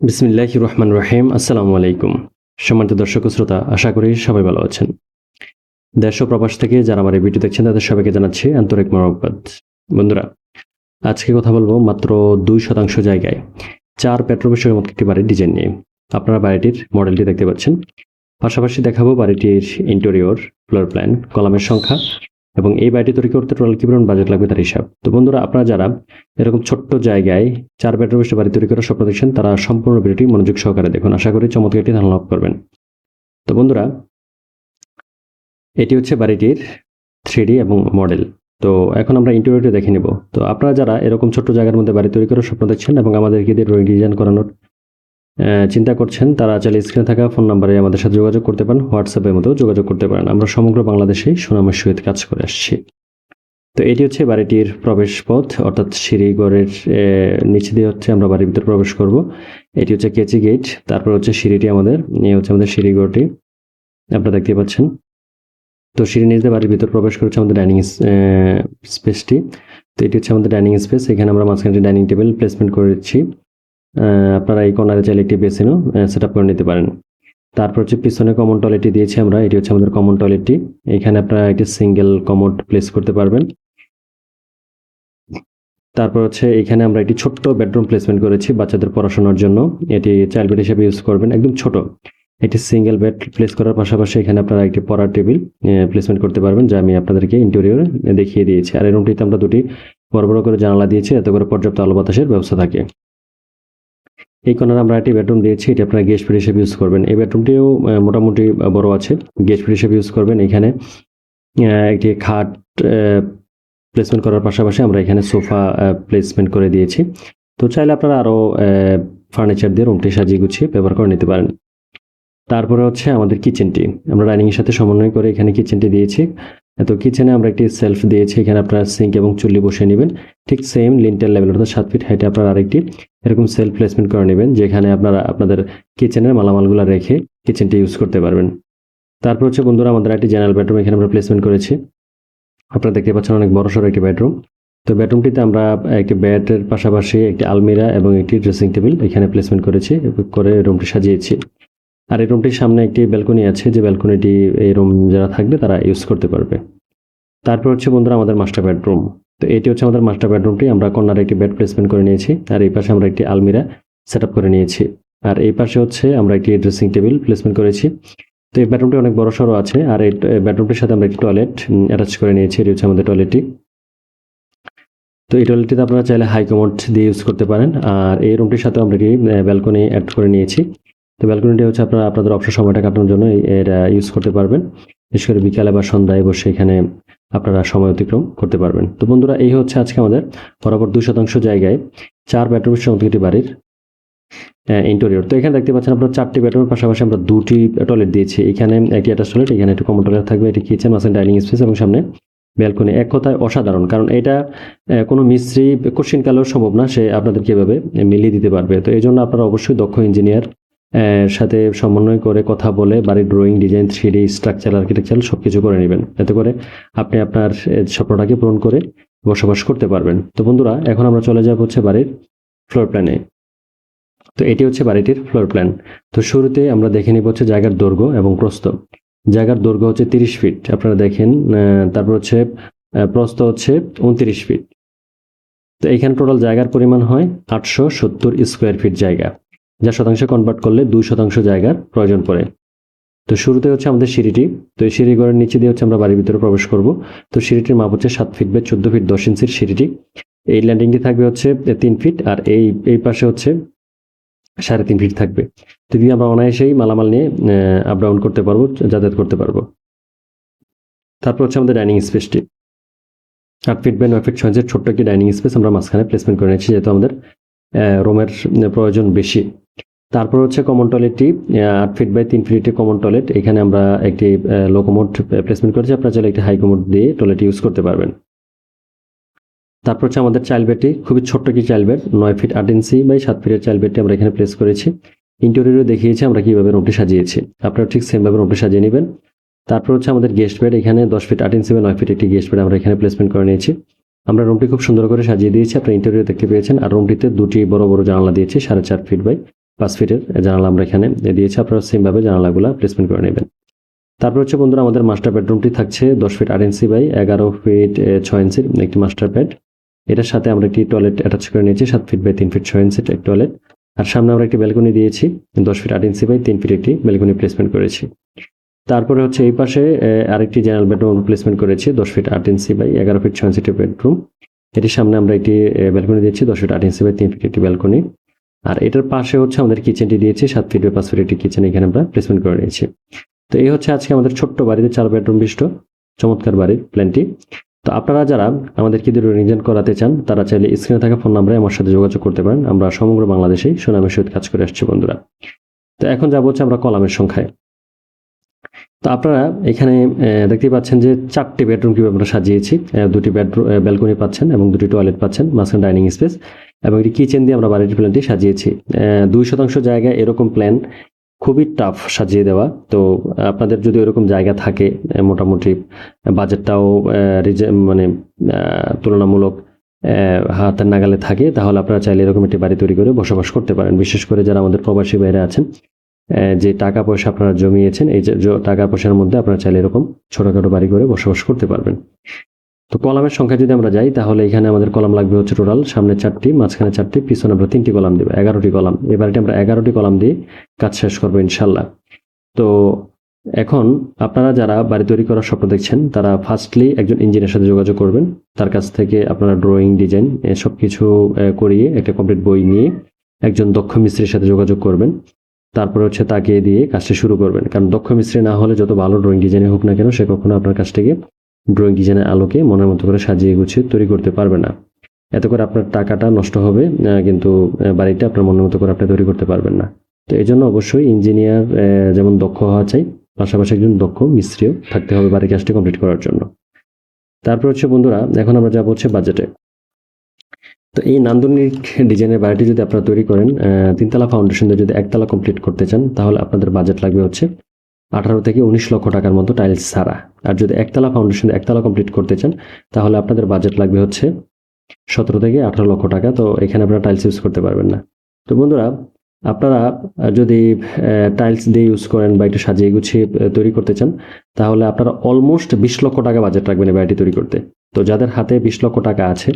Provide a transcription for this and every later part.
বিসমিল্লাহ রহমান রহিম। আসসালামু আলাইকুম। সম্মানিত দর্শক শ্রোতা, আশা করি সবাই ভালো আছেন। দেশ প্রবাস থেকে যারা আমার এই ভিডিও দেখছেন, তাদের সবাইকে জানাচ্ছি আন্তরিক মরকবাদ বন্ধুরা, আজকে কথা বলব মাত্র দুই শতাংশ জায়গায় চার পেট্রোবেশের মতো একটি বাড়ির ডিজাইন নিয়ে। আপনারা বাড়িটির মডেলটি দেখতে পাচ্ছেন। পাশাপাশি দেখাবো বাড়িটির ইন্টেরিয়র ফ্লোর প্ল্যান কলামের সংখ্যা এবং এই বাড়িটি তৈরি করতে টোটাল কি পরিমাণ বাজেট লাগবে তার হিসাব? তো বন্ধুরা, আপনারা যারা এরকম ছোট্ট জায়গায় চার বেডরুম এসে বাড়ি তৈরি করার স্বপ্ন দেখছেন, তারা সম্পূর্ণ ভিডিওটি মনোযোগ সহকারে দেখুন। আশা করি চমৎকার একটি লাভ করবেন। তো বন্ধুরা, এটি হচ্ছে বাড়িটির থ্রি এবং মডেল তো এখন আমরা ইন্টেরিয়রটি দেখে নেব। তো আপনারা যারা এরকম ছোট্ট জায়গার মধ্যে বাড়ি তৈরি করার স্বপ্ন দেখছেন এবং আমাদেরকে দিয়ে ড্রয়িং ডিজাইন করানোর চিন্তা করছেন তারা চাইলে স্ক্রিনে থাকা ফোন নাম্বারে আমাদের সাথে যোগাযোগ করতে পারেন হোয়াটসঅ্যাপের মতো যোগাযোগ করতে পারেন। আমরা সমগ্র বাংলাদেশেই সুনামের সহিত কাজ করে আসছি। তো এটি হচ্ছে বাড়িটির প্রবেশ পথ অর্থাৎ আহ, নিচে দিয়ে হচ্ছে আমরা বাড়ির ভিতরে প্রবেশ করব। এটি হচ্ছে কেচি গেট তারপর হচ্ছে সিঁড়িটি আমাদের এই হচ্ছে আমাদের সিঁড়িঘরটি আপনারা দেখতে পাচ্ছেন। তো সিঁড়ি নিচে বাড়ির ভিতর প্রবেশ করেছে আমাদের ডাইনিং স্পেসটি তো এটি হচ্ছে আমাদের ডাইনিং স্পেস এখানে আমরা মাঝখানে ডাইনিং টেবিল প্লেসমেন্ট করেছি। আপনারা এই কর্নারে চাইলে একটি বেসিনও সেট করে নিতে পারেন। তারপর হচ্ছে পিছনে কমন টয়লেটটি দিয়েছি আমরা, এটি হচ্ছে আমাদের কমন টয়লেটটি এখানে আপনারা একটি সিঙ্গেল কমোড প্লেস করতে পারবেন। তারপর হচ্ছে এখানে আমরা একটি ছোট্ট বেডরুম প্লেসমেন্ট করেছি বাচ্চাদের পড়াশোনার জন্য। এটি চাইল্ড বেড হিসেবে ইউজ করবেন, একদম ছোট। একটি সিঙ্গেল বেড প্লেস করার পাশাপাশি এখানে আপনারা একটি পড়ার টেবিল প্লেসমেন্ট করতে পারবেন, যা আমি আপনাদেরকে ইন্টেরিয়র দেখিয়ে দিয়েছি। আর এই রুমটিতে আমরা দুটি বড় বড় করে জানালা দিয়েছি এত করে পর্যাপ্ত আলো বাতাসের ব্যবস্থা থাকে। এই কর্নারে আমরা একটি বেডরুম দিয়েছি, এটি আপনারা গেস্ট বেড হিসেবে ইউজ করবেন। এই বেডরুমটিও মোটামুটি বড় আছে। গেস্ট বেড হিসেবে ইউজ করবেন। এখানে একটি খাট প্লেসমেন্ট করার পাশাপাশি আমরা এখানে সোফা প্লেসমেন্ট করে দিয়েছি। তো চাইলে আপনারা আরও ফার্নিচার দিয়ে রুমটি সাজিয়ে গুছিয়ে ব্যবহার করে নিতে পারেন। তারপরে হচ্ছে আমাদের কিচেনটি আমরা ডাইনিংয়ের সাথে সমন্বয় করে এখানে কিচেনটি দিয়েছি। তো কিচেনে আমরা একটি সেলফ দিয়েছি। এখানে আপনারা সিঙ্ক এবং চুল্লি বসিয়ে নেবেন। ঠিক সেম লিন্টার লেভেল অর্থাৎ সাত ফিট হাইটে আপনারা আরেকটি এরকম সেলফ প্লেসমেন্ট করে নেবেন, যেখানে আপনারা, আপনাদের কিচেনের মালামালগুলো রেখে কিচেনটি ইউজ করতে পারবেন। তারপর হচ্ছে বন্ধুরা, আমাদের একটি জেনারেল বেডরুম এখানে আমরা প্লেসমেন্ট করেছি। আপনারা দেখতে পাচ্ছেন অনেক বড় সড়ো একটি বেডরুম তো বেডরুমটিতে আমরা একটি বেডের পাশাপাশি একটি আলমিরা এবং একটি ড্রেসিং টেবিল এখানে প্লেসমেন্ট করেছি, করে রুমটি সাজিয়েছি। আর এই রুমটির সামনে একটি ব্যালকনি আছে, যে ব্যালকনিটি এই রুম যারা থাকবে তারা ইউজ করতে পারবে। তারপর হচ্ছে বন্ধুরা, আমাদের মাস্টার বেডরুম তো এটি হচ্ছে আমাদের মাস্টার বেডরুমটি আমরা কর্নারে একটি বেড প্লেসমেন্ট করে নিয়েছি। আর এই পাশে আমরা একটি আলমিরা সেট করে নিয়েছি। আর এই পাশে হচ্ছে আমরা একটি ড্রেসিং টেবিল প্লেসমেন্ট করেছি। তো এই বেডরুমটি অনেক বড় সড়ো আছে। আর এই বেডরুমটির সাথে আমরা একটি টয়লেট অ্যাটাচ করে নিয়েছি। এটি হচ্ছে আমাদের টয়লেটটি তো এই টয়লেটটিতে আপনারা চাইলে হাই কমোড দিয়ে ইউজ করতে পারেন। আর এই রুমটির সাথে আমরা একটি ব্যালকনি অ্যাড করে নিয়েছি। তো ব্যালকনিটি হচ্ছে আপনারা, আপনাদের অবসর সময়টা কাটানোর জন্য এটা ইউজ করতে পারবেন। বিশেষ করে বিকালে বা সন্ধ্যায় বসে এখানে আপনারা সময় অতিক্রম করতে পারবেন। তো বন্ধুরা, এই হচ্ছে আজকে আমাদের বরাবর দুই শতাংশ জায়গায় চার বেডরুমের সঙ্গে একটি বাড়ির ইন্টেরিয়র তো এখানে দেখতে পাচ্ছেন আপনারা চারটি বেডরুমের পাশাপাশি আমরা দুটি টয়লেট দিয়েছি। এখানে একটি অ্যাটাচ টয়লেট এখানে একটি কমন টয়লেট থাকবে। এটি কিচেন মাসেন ডাইনিং স্পেস এবং সামনে ব্যালকনি এক কথায় অসাধারণ, কারণ এটা কোনো মিস্ত্রি কোশ্চিন কালেও সম্ভব না সে আপনাদেরকে এভাবে মিলিয়ে দিতে পারবে। তো এই জন্য আপনারা অবশ্যই দক্ষ ইঞ্জিনিয়ার সাথে সমন্বয় করে কথা বলে বাড়ির drawing design three D structure architecture সব কিছু করে নেবেন। এতে করে আপনি আপনার স্বপ্নটাকে পূরণ করে বসবাস করতে পারবেন। তো বন্ধুরা এখন আমরা চলে যাব হচ্ছে বাড়ির ফ্লোর প্ল্যানে তো এটি হচ্ছে বাড়িটির ফ্লোর প্ল্যান তো শুরুতে আমরা দেখে নিব হচ্ছে জায়গার দৈর্ঘ্য এবং প্রস্থ। জায়গার দৈর্ঘ্য হচ্ছে তিরিশ ফিট আপনারা দেখেন তারপর হচ্ছে আহ, প্রস্থ হচ্ছে উনত্রিশ ফিট তো এখানে টোটাল জায়গার পরিমাণ হয় আটশো সত্তর স্কোয়ার ফিট জায়গা। যা শতাংশে কনভার্ট করলে দুই শতাংশ জায়গার প্রয়োজন পড়ে। তো শুরুতে হচ্ছে আমাদের সিঁড়িটি। তো এই সিঁড়ি ঘরের নিচে দিয়ে হচ্ছে আমরা বাড়ির ভিতরে প্রবেশ করব। তো সিঁড়িটির মাপ হচ্ছে সাত ফিট বাই চোদ্দ ফিট দশ ইঞ্চির সিঁড়িটি। এই ল্যান্ডিংটি থাকবে হচ্ছে তিন ফিট আর এই এই পাশে হচ্ছে সাড়ে তিন ফিট থাকবে। তো যদি আমরা অনায়াসেই মালামাল নিয়ে আপ ডাউন করতে পারব, যাতায়াত করতে পারব। তারপর হচ্ছে আমাদের ডাইনিং স্পেসটি আট ফিট বাই নয় ফিট ছয় ছোট্ট একটি ডাইনিং স্পেস আমরা মাঝখানে প্লেসমেন্ট করে নিয়েছি, যেহেতু আমাদের রুমের প্রয়োজন বেশি। তারপর হচ্ছে কমন টয়লেটটি আট ফিট বাই তিন ফিট কমন টয়লেট এখানে আমরা একটি লোকোমোট প্লেসমেন্ট করেছি। আপনারা চাইলে একটি হাই কমোড দিয়ে টয়লেট ইউজ করতে পারবেন। তারপর হচ্ছে আমাদের চাইল্ড বেডটি খুবই ছোট্ট একটি চাইল্ড বেড নয় ফিট আট ইঞ্চি বাই সাত ফিটের চাইল্ড বেডটি আমরা এখানে প্লেস করেছি। ইন্টেরিয়রে দেখিয়েছি আমরা কীভাবে রুমটি সাজিয়েছি। আপনারা ঠিক সেমভাবে রুমটি সাজিয়ে নেবেন। তারপর হচ্ছে আমাদের গেস্ট বেড এখানে দশ ফিট আট ইঞ্চি বা নয় ফিট একটি গেস্ট বেড আমরা এখানে প্লেসমেন্ট করে নিয়েছি। আমরা রুমটি খুব সুন্দর করে সাজিয়ে দিয়েছি। আপনার ইন্টেরিয়র দেখতে পেয়েছেন। আর রুমটিতে দুটি বড় বড় জানালা দিয়েছি, সাড়ে চার ফিট বাই পাঁচ ফিটের জানালা আমরা এখানে দিয়েছি। আপনারা সেমভাবে জানালাগুলো প্লেসমেন্ট করে নেবেন। তারপর হচ্ছে বন্ধুরা, আমাদের মাস্টার বেডরুমটি থাকছে দশ ফিট আট ইঞ্চি বাই এগারো ফিট ছয় ইঞ্চির একটি মাস্টার বেড এটার সাথে আমরা একটি টয়লেট অ্যাটাচ করে নিয়েছি, সাত ফিট বাই তিন ফিট ছয় ইঞ্চির এক টয়লেট আর সামনে আমরা একটি ব্যালকনি দিয়েছি, দশ ফিট আট ইঞ্চি বাই তিন ফিট একটি ব্যালকনি প্লেসমেন্ট করেছি। তারপরে হচ্ছে এই পাশে আরেকটি জেনারেল বেডরুম প্লেসমেন্ট করেছি, দশ ফিট আট ইঞ্চি বাই এগারো ফিট ছয় ইঞ্চি বেডরুম এটির সামনে আমরা একটি ব্যালকনি দিয়েছি, দশ ফিট আট ইঞ্চি বাই তিন ফিট একটি ব্যালকনি আর এটার পাশে হচ্ছে আমাদের কিচেনটি দিয়েছি সাত ফিট বাই পাঁচ ফিট একটি কিচেন এখানে আমরা প্লেসমেন্ট করে নিয়েছি। তো এই হচ্ছে আজকে আমাদের ছোট্ট বাড়িতে চার বেডরুম বিশিষ্ট চমৎকার বাড়ির প্ল্যানটি তো আপনারা যারা আমাদের কি রিনিজন করাতে চান তারা চাইলে স্ক্রিনে থাকা ফোন নাম্বারে আমার সাথে যোগাযোগ করতে পারেন। আমরা সমগ্র বাংলাদেশেই সুনামের সহিত কাজ করে আসছি বন্ধুরা। তো এখন যাব হচ্ছে আমরা কলামের সংখ্যায়। তো আপনারা এখানে আহ, দেখতেই পাচ্ছেন যে চারটি বেডরুম কীভাবে আমরা সাজিয়েছি। দুটি বেডরুম ব্যালকনি পাচ্ছেন এবং দুটি টয়লেট পাচ্ছেন মাঝখানে ডাইনিং স্পেস এবং একটি কিচেন দিয়ে আমরা বাড়ির প্ল্যানটি সাজিয়েছি। দুই শতাংশ জায়গায় এরকম প্ল্যান খুবই টাফ সাজিয়ে দেওয়া। তো, আপনাদের যদি এরকম জায়গা থাকে মোটামুটি বাজেটটাও মানে তুলনামূলক হাতের নাগালে থাকে, তাহলে আপনারা চাইলে এরকম একটি বাড়ি তৈরি করে বসবাস করতে পারেন। বিশেষ করে যারা আমাদের প্রবাসী বাইরে আছেন যে টাকা পয়সা আপনারা জমিয়েছেন, এই টাকা পয়সার মধ্যে আপনারা চাইলে এরকম ছোটখাটো বাড়ি করে বসবাস করতে পারবেন। তো কলামের সংখ্যা যদি আমরা যাই, তাহলে এখানে আমাদের কলাম লাগবে হচ্ছে টোটাল, সামনে চারটি, মাঝখানে চারটি, পিছনে আমরা তিনটি কলাম দেবো, এগারোটি কলাম। এই বাড়িটি আমরা এগারোটি কলাম দিয়ে কাজ শেষ করব ইনশাল্লাহ তো এখন আপনারা যারা বাড়ি তৈরি করার স্বপ্ন দেখছেন, তারা ফার্স্টলি একজন ইঞ্জিনিয়ারের সাথে যোগাযোগ করবেন। তার কাছ থেকে আপনারা ড্রয়িং ডিজাইন সব কিছু করিয়ে একটা কমপ্লিট বই নিয়ে একজন দক্ষ মিস্ত্রির সাথে যোগাযোগ করবেন। তারপরে হচ্ছে তাকে দিয়ে কাজটি শুরু করবেন। কারণ দক্ষ মিস্ত্রি না হলে যত ভালো ড্রয়িং ডিজাইনে হোক না কেন, সে কখনো আপনার কাজটাকে ড্রয়িং ডিজাইনের আলোকে মনের মতো করে সাজিয়ে গুছিয়ে তৈরি করতে পারবে না। এত করে আপনার টাকাটা নষ্ট হবে কিন্তু বাড়িটা আপনার মনের মতো করে আপনি তৈরি করতে পারবেন না। তো এই জন্য অবশ্যই ইঞ্জিনিয়ার যেমন দক্ষ হওয়া চাই, পাশাপাশি একজন দক্ষ মিস্ত্রিও থাকতে হবে বাড়ির কাজটি কমপ্লিট করার জন্য। তারপর হচ্ছে বন্ধুরা, এখন আমরা যাব হচ্ছে বাজেটে। তো এই নান্দনিক ডিজাইনের বাড়িটি যদি আপনারা তৈরি করেন তিনতলা ফাউন্ডেশন দিয়ে যদি একতলা কমপ্লিট করতে চান, তাহলে আপনাদের বাজেট লাগবে হচ্ছে আঠারো থেকে উনিশ লক্ষ টাকার মতো টাইলস ছাড়া। আর যদি একতলা ফাউন্ডেশন একতলা কমপ্লিট করতে চান, তাহলে আপনাদের বাজেট লাগবে হচ্ছে সতেরো থেকে আঠারো লক্ষ টাকা। তো এখানে আপনারা টাইলস ইউজ করতে পারবেন না। তো বন্ধুরা, আপনারা যদি টাইলস দিয়ে ইউজ করেন বা একটু সাজিয়ে গুছিয়ে তৈরি করতে চান, তাহলে আপনারা অলমোস্ট বিশ লক্ষ টাকা বাজেট রাখবেন এই বাড়িটি তৈরি করতে। তো যাদের হাতে বিশ লক্ষ টাকা আছে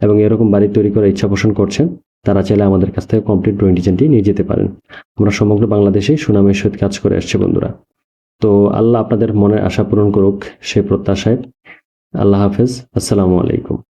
এবং এরকম বাড়ি তৈরি করার ইচ্ছা পোষণ করছেন, তারা চাইলে আমাদের কাছ থেকে কমপ্লিট ড্রয়িং ডিজাইনটি নিয়ে যেতে পারেন। আমরা সমগ্র বাংলাদেশে সুনামের সহিত কাজ করে আসছে বন্ধুরা। তো আল্লাহ আপনাদের মনের আশা পূরণ করুক সে প্রত্যাশায়। আল্লাহ হাফেজ। আসসালামু আলাইকুম।